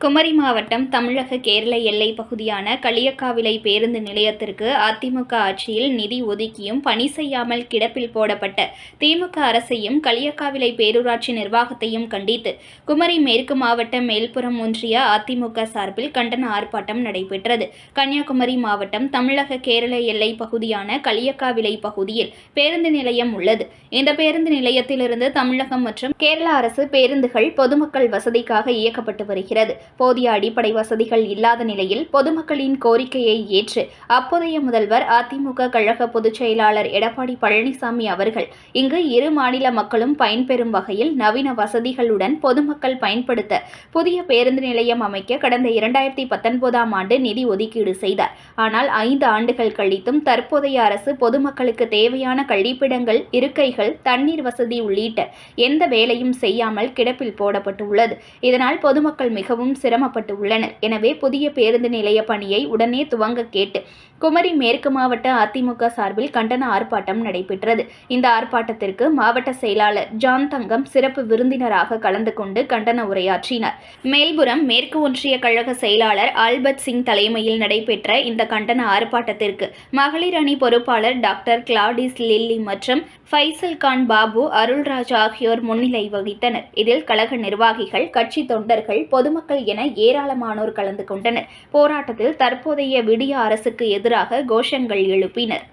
குமரி மாவட்டம் தமிழக கேரள எல்லை பகுதியான களியக்காவிலை பேருந்து நிலையத்திற்கு அதிமுக ஆட்சியில் நிதி ஒதுக்கியும் பணி செய்யாமல் கிடப்பில் போடப்பட்ட திமுக அரசையும் களியக்காவிலை பேரூராட்சி நிர்வாகத்தையும் கண்டித்து குமரி மேற்கு மாவட்ட மேல்புறம் ஒன்றிய அதிமுக சார்பில் கண்டன ஆர்ப்பாட்டம் நடைபெற்றது. கன்னியாகுமரி மாவட்டம் தமிழக கேரள எல்லை பகுதியான களியக்காவிலை பகுதியில் பேருந்து நிலையம் உள்ளது. இந்த பேருந்து நிலையத்திலிருந்து தமிழகம் மற்றும் கேரள அரசு பேருந்துகள் பொதுமக்கள் வசதிக்காக இயக்கப்பட்டு வருகிறது. போதிய அடிப்படை வசதிகள் இல்லாத நிலையில் பொதுமக்களின் கோரிக்கையை ஏற்று அப்போதைய முதல்வர் அதிமுக கழக பொதுச் செயலாளர் எடப்பாடி பழனிசாமி அவர்கள் இங்கு இரு மாநில மக்களும் பயன்பெறும் வகையில் நவீன வசதிகளுடன் பொதுமக்கள் பயன்படுத்த புதிய பேருந்து நிலையம் அமைக்க கடந்த இரண்டாயிரத்தி பத்தொன்பதாம் ஆண்டு நிதி ஒதுக்கீடு செய்தார். ஆனால் ஐந்து ஆண்டுகள் கழித்தும் தற்போதைய அரசு பொதுமக்களுக்கு தேவையான கழிப்பிடங்கள் இருக்கைகள் தண்ணீர் வசதி உள்ளிட்ட எந்த வேலையும் செய்யாமல் கிடப்பில் போடப்பட்டுள்ளது. இதனால் பொதுமக்கள் மிகவும் சிரமப்பட்டு உள்ளனர். எனவே புதிய பேருந்து நிலைய பணியை உடனே துவங்க கேட்டு குமரி மேற்கு மாவட்ட அதிமுக சார்பில் கண்டன ஆர்ப்பாட்டம் நடைபெற்றது. இந்த ஆர்ப்பாட்டத்திற்கு மாவட்ட செயலாளர் ஜான் தங்கம் சிறப்பு விருந்தினராக கலந்து கொண்டு கண்டன உரையாற்றினார். மேல்புறம் மேற்கு ஒன்றிய கழக செயலாளர் ஆல்பர்ட் சிங் தலைமையில் நடைபெற்ற இந்த கண்டன ஆர்ப்பாட்டத்திற்கு மகளிர் அணி பொறுப்பாளர் டாக்டர் கிளாடிஸ் லில்லி மற்றும் ஃபைசல் கான் பாபு அருள்ராஜ் ஆகியோர் முன்னிலை வகித்தனர். இதில் கழக நிர்வாகிகள் கட்சி தொண்டர்கள் பொதுமக்கள் என ஏராளமானோர் கலந்து கொண்டனர். போராட்டத்தில் தற்போதைய விடிய அரசுக்கு எதிராக கோஷங்கள் எழுப்பினர்.